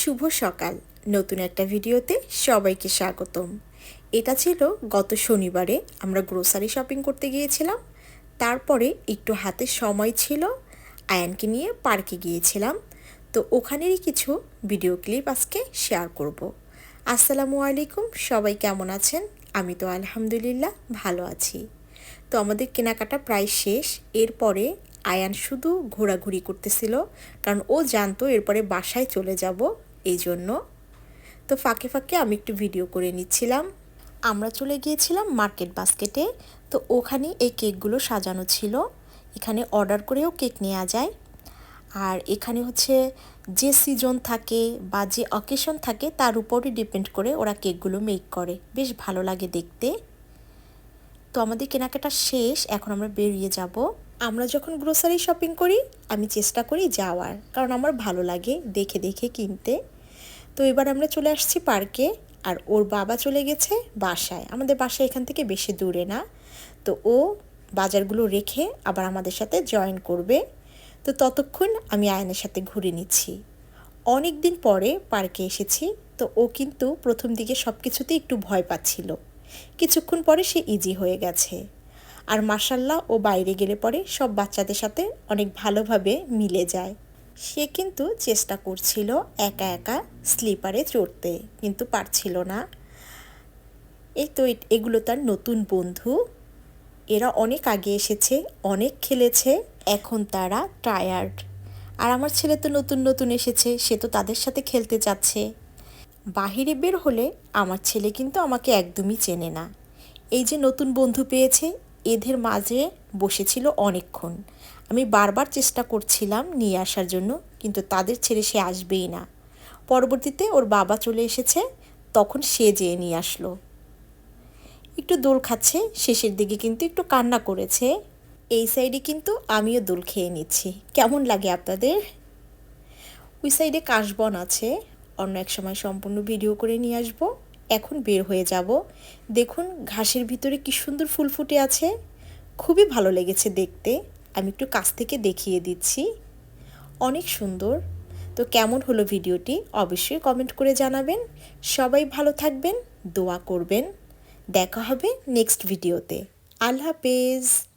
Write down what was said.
শুভ সকাল। নতুন একটা ভিডিওতে সবাইকে স্বাগতম। এটা ছিল গত শনিবারে আমরা গ্রোসারি শপিং করতে গিয়েছিলাম। তারপরে একটু হাতে সময় ছিল, আয়ানকে নিয়ে পার্কে গিয়েছিলাম। তো ওখানেরই কিছু ভিডিও ক্লিপ আজকে শেয়ার করব। আসসালামু আলাইকুম, সবাই কেমন আছেন? আমি তো আলহামদুলিল্লাহ ভালো আছি। তো আমাদের কেনাকাটা প্রায় শেষ। এরপরে আয়ান শুধু ঘোরাঘুরি করতেছিল, কারণ ও জানতো এরপরে বাসায় চলে যাব। এই জন্য তো ফাঁকে ফাঁকে আমি একটু ভিডিও করে নিচ্ছিলাম। আমরা চলে গিয়েছিলাম মার্কেট বাস্কেটে তো ওখানে এই কেকগুলো সাজানো ছিল। এখানে অর্ডার করেও কেক নেওয়া যায়। আর এখানে হচ্ছে যে সিজন থাকে বা যে অকেশন থাকে, তার উপরই ডিপেন্ড করে ওরা কেকগুলো মেক করে। বেশ ভালো লাগে দেখতে। তো আমাদের কেনাকাটা শেষ, এখন আমরা বেরিয়ে যাব। আমরা যখন গ্রোসারি শপিং করি, আমি চেষ্টা করি যাওয়ার। কারণ আমার ভালো লাগে দেখে দেখে কিনতে। তো এবার আমরা চলে আসছি পার্কে, আর ওর বাবা চলে গেছে বাসায়। আমাদের বাসা এখান থেকে বেশি দূরে না। তো ও বাজারগুলো রেখে আবার আমাদের সাথে জয়েন করবে। তো ততক্ষণ আমি আয়নের সাথে ঘুরে নিচ্ছি। অনেক দিন পরে পার্কে এসেছি, তো ও কিন্তু প্রথম দিকে সব কিছুতেই একটু ভয় পাচ্ছিল। কিছুক্ষণ পরে সে ইজি হয়ে গেছে। আর মাসাল্লাহ ও বাইরে গেলে পরে সব বাচ্চাদের সাথে অনেক ভালোভাবে মিলে যায়। সে কিন্তু চেষ্টা করছিল একা একা স্লিপারে চড়তে, কিন্তু পারছিল না। এই তো এগুলো তার নতুন বন্ধু। এরা অনেক আগে এসেছে, অনেক খেলেছে, এখন তারা টায়ার্ড আর আমার ছেলে তো নতুন নতুন এসেছে, সে তো তাদের সাথে খেলতে চাচ্ছে বাহিরে বের হলে আমার ছেলে কিন্তু আমাকে একদমই চেনে না। এই যে নতুন বন্ধু পেয়েছে এদের মাঝে বসেছিল অনেকক্ষণ। আমি বারবার চেষ্টা করছিলাম নিয়ে আসার জন্য, কিন্তু তাদের ছেড়ে সে আসবেই না। পরবর্তীতে ওর বাবা চলে এসেছে, তখন সে যেয়ে নিয়ে আসলো। একটু দোল খাচ্ছে, শেষের দিকে কিন্তু একটু কান্না করেছে। এই সাইডে কিন্তু আমিও দোল খেয়ে নিচ্ছি। কেমন লাগে আপনাদের? ওই সাইডে কাশবন আছে, অন্য এক সময় সম্পূর্ণ ভিডিও করে নিয়ে আসব। এখন বের হয়ে যাব। দেখুন ঘাসের ভিতরে কি সুন্দর ফুল ফুটে আছে। খুবই ভালো লেগেছে দেখতে। আমি একটু কাছ থেকে দেখিয়ে দিচ্ছি। অনেক সুন্দর। তো কেমন হলো ভিডিওটি অবশ্যই কমেন্ট করে জানাবেন। সবাই ভালো থাকবেন, দোয়া করবেন। দেখা হবে নেক্সট ভিডিওতে। আল্লাহ হাফেজ।